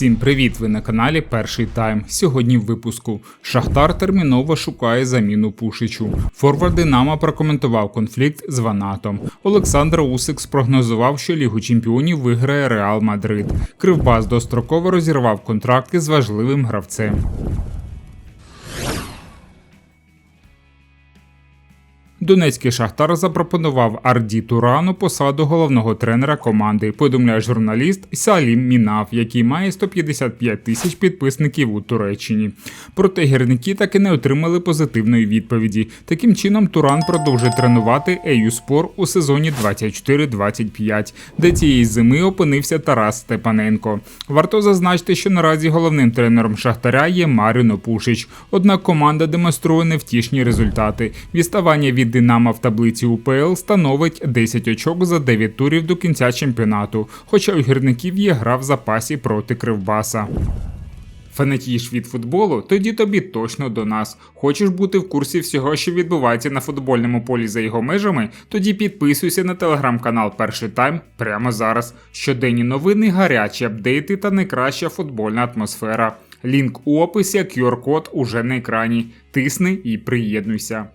Всім привіт! Ви на каналі Перший Тайм. Сьогодні в випуску Шахтар терміново шукає заміну Пушичу. Форвард Динамо прокоментував конфлікт з Ванатом. Олександр Усик спрогнозував, що Лігу Чемпіонів виграє Реал Мадрид. Кривбас достроково розірвав контракти з важливим гравцем. Донецький шахтар запропонував Арді Турану посаду головного тренера команди. Повідомляє журналіст Салім Мінав, який має 155 тисяч підписників у Туреччині. Проте гірники таки не отримали позитивної відповіді. Таким чином, Туран продовжує тренувати Еюспор у сезоні 24-25, де цієї зими опинився Тарас Степаненко. Варто зазначити, що наразі головним тренером Шахтаря є Маріно Пушич. Однак команда демонструє невтішні результати. Відставання від Динамо в таблиці УПЛ становить 10 очок за 9 турів до кінця чемпіонату, хоча у гірників є гра в запасі проти Кривбаса. Фанатієш від футболу? Тоді тобі точно до нас. Хочеш бути в курсі всього, що відбувається на футбольному полі за його межами? Тоді підписуйся на телеграм-канал Перший Тайм прямо зараз. Щоденні новини, гарячі апдейти та найкраща футбольна атмосфера. Лінк у описі, QR-код уже на екрані. Тисни і приєднуйся.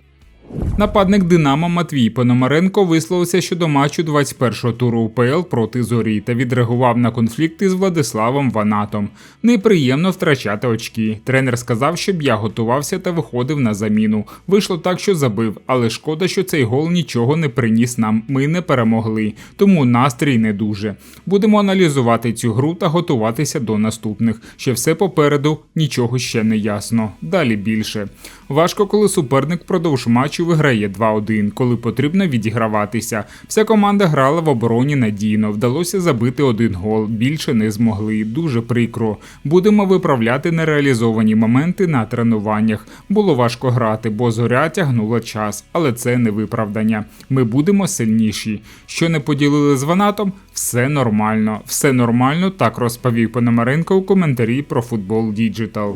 Нападник Динамо Матвій Пономаренко висловився щодо матчу 21-го туру УПЛ проти Зорі та відреагував на конфлікти з Владиславом Ванатом. Неприємно втрачати очки. Тренер сказав, щоб я готувався та виходив на заміну. Вийшло так, що забив, але шкода, що цей гол нічого не приніс нам. Ми не перемогли, тому настрій не дуже. Будемо аналізувати цю гру та готуватися до наступних. Ще все попереду, нічого ще не ясно. Далі більше. Важко, коли суперник продовж матчу виграє 2-1, коли потрібно відіграватися. Вся команда грала в обороні надійно, вдалося забити один гол. Більше не змогли. Дуже прикро. Будемо виправляти нереалізовані моменти на тренуваннях. Було важко грати, бо зоря тягнула час, але це не виправдання. Ми будемо сильніші. Що не поділили з Ванатом? Все нормально. Все нормально. Так розповів Пономаренко у коментарі про футбол Діджитал.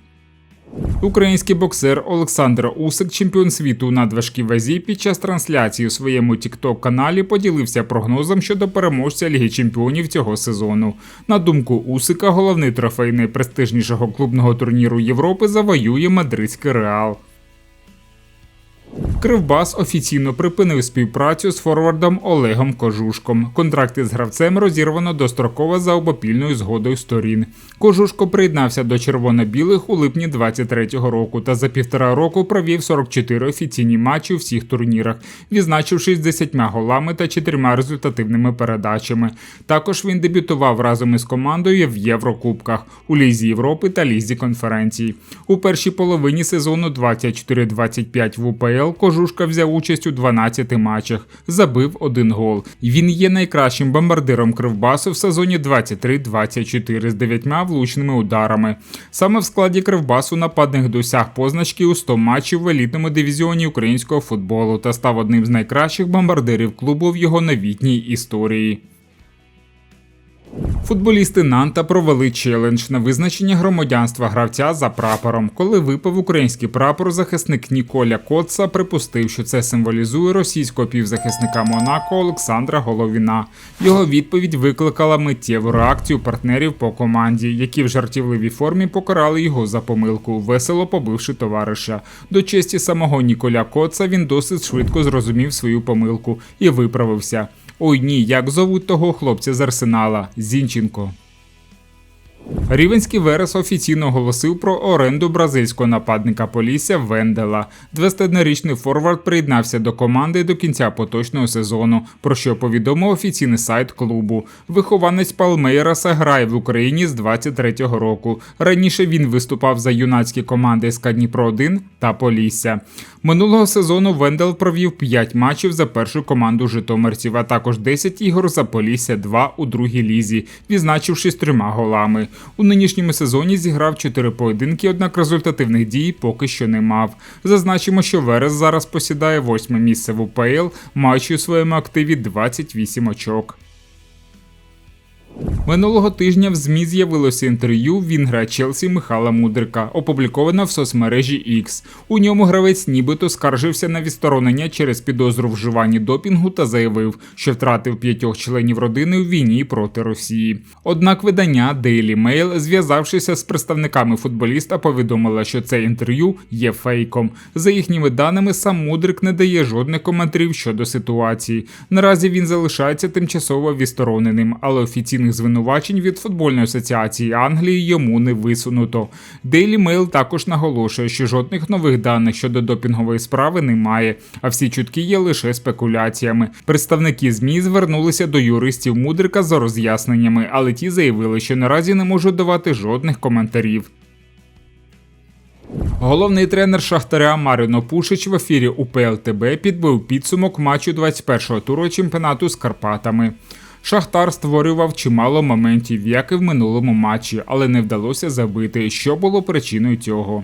Український боксер Олександр Усик, чемпіон світу у надважкій вазі, під час трансляції у своєму тікток каналі поділився прогнозом щодо переможця Ліги Чемпіонів цього сезону. На думку Усика, головний трофей найпрестижнішого клубного турніру Європи завоює мадридський реал. Кривбас офіційно припинив співпрацю з форвардом Олегом Кожушком. Контракти з гравцем розірвано достроково за обопільною згодою сторін. Кожушко приєднався до червоно-білих у липні 23-го року та за півтора року провів 44 офіційні матчі у всіх турнірах, відзначившись 10 голами та 4 результативними передачами. Також він дебютував разом із командою в Єврокубках у Лізі Європи та Лізі конференцій. У першій половині сезону 24-25 в УПЛ Кожушка взяв участь у 12 матчах, забив один гол. Він є найкращим бомбардиром Кривбасу в сезоні 23-24 з 9 влучними ударами. Саме в складі Кривбасу нападник досяг позначки у 100 матчів в елітному дивізіоні українського футболу та став одним з найкращих бомбардирів клубу в його новітній історії. Футболісти Нанта провели челендж на визначення громадянства гравця за прапором. Коли випав український прапор, захисник Ніколя Коца припустив, що це символізує російського півзахисника Монако Олександра Головіна. Його відповідь викликала миттєву реакцію партнерів по команді, які в жартівливій формі покарали його за помилку, весело побивши товариша. До честі самого Ніколя Коца він досить швидко зрозумів свою помилку і виправився. Ой ні, як зовуть того хлопця з арсенала Зінченко. Рівенський Верес офіційно оголосив про оренду бразильського нападника Полісся Вендела. 21-річний Форвард приєднався до команди до кінця поточного сезону, про що повідомив офіційний сайт клубу. Вихованець Палмейраса грає в Україні з 23-го року. Раніше він виступав за юнацькі команди СК Дніпро 1 та Полісся. Минулого сезону Вендел провів 5 матчів за першу команду Житомирців, а також 10 ігор за Полісся 2 у другій лізі, відзначившись трьома голами. У нинішньому сезоні зіграв 4 поєдинки, однак результативних дій поки що не мав. Зазначимо, що Верес зараз посідає восьме місце в УПЛ, маючи у своєму активі 28 очок. Минулого тижня в ЗМІ з'явилося інтерв'ю Вінгра Челсі Михайла Мудрика, опубліковано в соцмережі X. У ньому гравець нібито скаржився на відсторонення через підозру вживанні допінгу та заявив, що втратив п'ятьох членів родини у війні проти Росії. Однак видання Daily Mail, зв'язавшися з представниками футболіста, повідомило, що це інтерв'ю є фейком. За їхніми даними, сам Мудрик не дає жодних коментарів щодо ситуації. Наразі він залишається тимчасово відстороненим, але офіційних звинувачень від футбольної асоціації Англії йому не висунуто. Daily Mail також наголошує, що жодних нових даних щодо допінгової справи немає, а всі чутки є лише спекуляціями. Представники ЗМІ звернулися до юристів Мудрика за роз'ясненнями, але ті заявили, що наразі не можуть давати жодних коментарів. Головний тренер Шахтаря Марино Пушич в ефірі УПЛ ТБ підбив підсумок матчу 21-го туру чемпіонату з Карпатами. Шахтар створював чимало моментів, як і в минулому матчі, але не вдалося забити, що було причиною цього.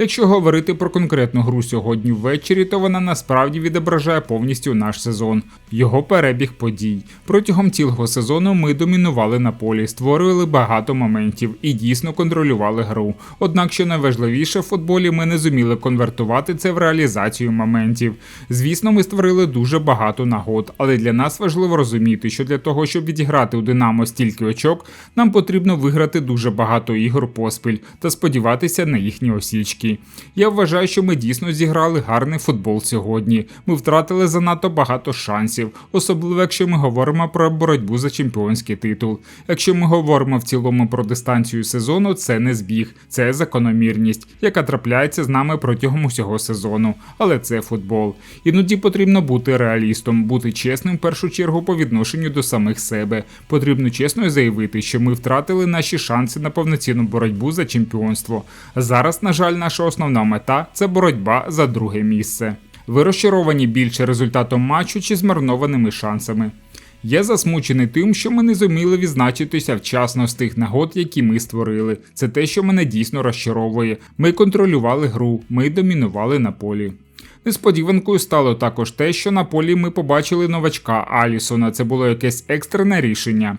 Якщо говорити про конкретну гру сьогодні ввечері, то вона насправді відображає повністю наш сезон, його перебіг подій. Протягом цілого сезону ми домінували на полі, створювали багато моментів і дійсно контролювали гру. Однак, що найважливіше в футболі, ми не зуміли конвертувати це в реалізацію моментів. Звісно, ми створили дуже багато нагод, але для нас важливо розуміти, що для того, щоб відіграти у Динамо стільки очок, нам потрібно виграти дуже багато ігор поспіль та сподіватися на їхні осічки. Я вважаю, що ми дійсно зіграли гарний футбол сьогодні. Ми втратили занадто багато шансів, особливо якщо ми говоримо про боротьбу за чемпіонський титул. Якщо ми говоримо в цілому про дистанцію сезону, це не збіг, це закономірність, яка трапляється з нами протягом усього сезону. Але це футбол. Іноді потрібно бути реалістом, бути чесним в першу чергу по відношенню до самих себе. Потрібно чесно заявити, що ми втратили наші шанси на повноцінну боротьбу за чемпіонство. Зараз, на жаль, наша основна мета це боротьба за друге місце. Ви розчаровані більше результатом матчу чи змарнованими шансами. Я засмучений тим, що ми не зуміли відзначитися вчасно з тих нагод, які ми створили. Це те, що мене дійсно розчаровує. Ми контролювали гру, ми домінували на полі. Несподіванкою стало також те, що на полі ми побачили новачка Алісона. Це було якесь екстрене рішення.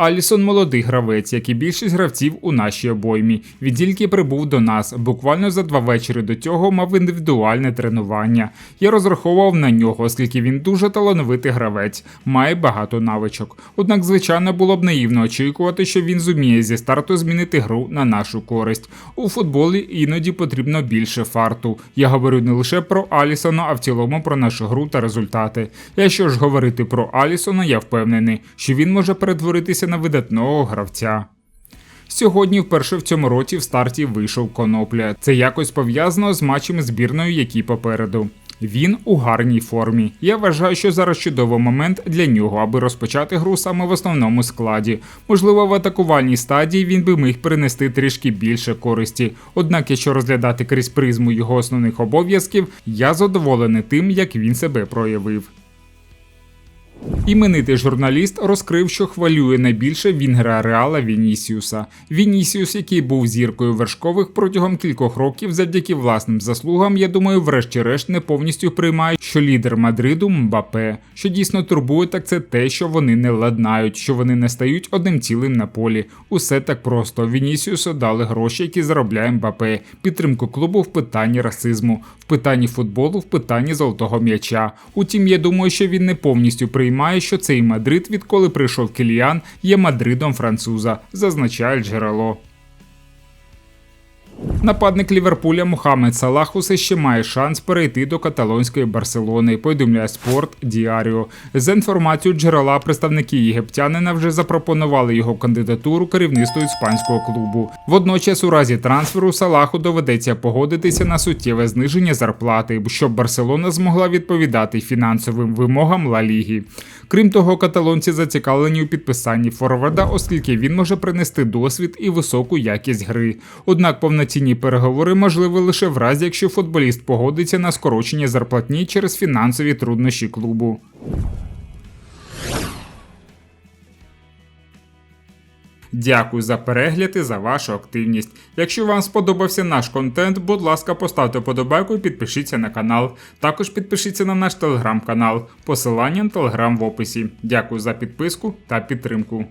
Алісон молодий гравець, як і більшість гравців у нашій обоймі. Він тільки прибув до нас. Буквально за два вечори до цього мав індивідуальне тренування. Я розраховував на нього, оскільки він дуже талановитий гравець, має багато навичок. Однак, звичайно, було б наївно очікувати, що він зуміє зі старту змінити гру на нашу користь. У футболі іноді потрібно більше фарту. Я говорю не лише про Алісона, а в цілому про нашу гру та результати. Якщо ж говорити про Алісона, я впевнений, що він може перетворитися на видатного гравця. Сьогодні, вперше в цьому році, в старті вийшов конопля. Це якось пов'язано з матчем збірною, які попереду. Він у гарній формі. Я вважаю, що зараз чудовий момент для нього, аби розпочати гру саме в основному складі. Можливо, в атакувальній стадії він би міг принести трішки більше користі. Однак, якщо розглядати крізь призму його основних обов'язків, я задоволений тим, як він себе проявив. Іменитий журналіст розкрив, що хвалює найбільше Вінгера Реала Вінісіуса. Вінісіус, який був зіркою вершкових протягом кількох років, завдяки власним заслугам, я думаю, врешті-решт не повністю приймає, що лідер Мадриду Мбапе. Що дійсно турбує, так це те, що вони не ладнають, що вони не стають одним цілим на полі. Усе так просто. Вінісіусу дали гроші, які заробляє Мбапе, підтримку клубу в питанні расизму, в питанні футболу, в питанні золотого м'яча. Утім, я думаю, що він не повністю приймає приймає, що цей Мадрид, відколи прийшов Кіліан, є Мадридом француза, зазначає джерело. Нападник Ліверпуля Мухаммед Салах усе ще має шанс перейти до каталонської Барселони. Повідомляє спорт Діаріо. За інформацією джерела, представники єгиптянина вже запропонували його кандидатуру керівництву іспанського клубу. Водночас, у разі трансферу Салаху доведеться погодитися на суттєве зниження зарплати, щоб Барселона змогла відповідати фінансовим вимогам Ла Ліги. Крім того, каталонці зацікавлені у підписанні форварда, оскільки він може принести досвід і високу якість гри. Однак повноцінні переговори можливі лише в разі, якщо футболіст погодиться на скорочення зарплатні через фінансові труднощі клубу. Дякую за перегляд і за вашу активність. Якщо вам сподобався наш контент, будь ласка, поставте подобайку і підпишіться на канал. Також підпишіться на наш телеграм-канал. Посилання на телеграм в описі. Дякую за підписку та підтримку.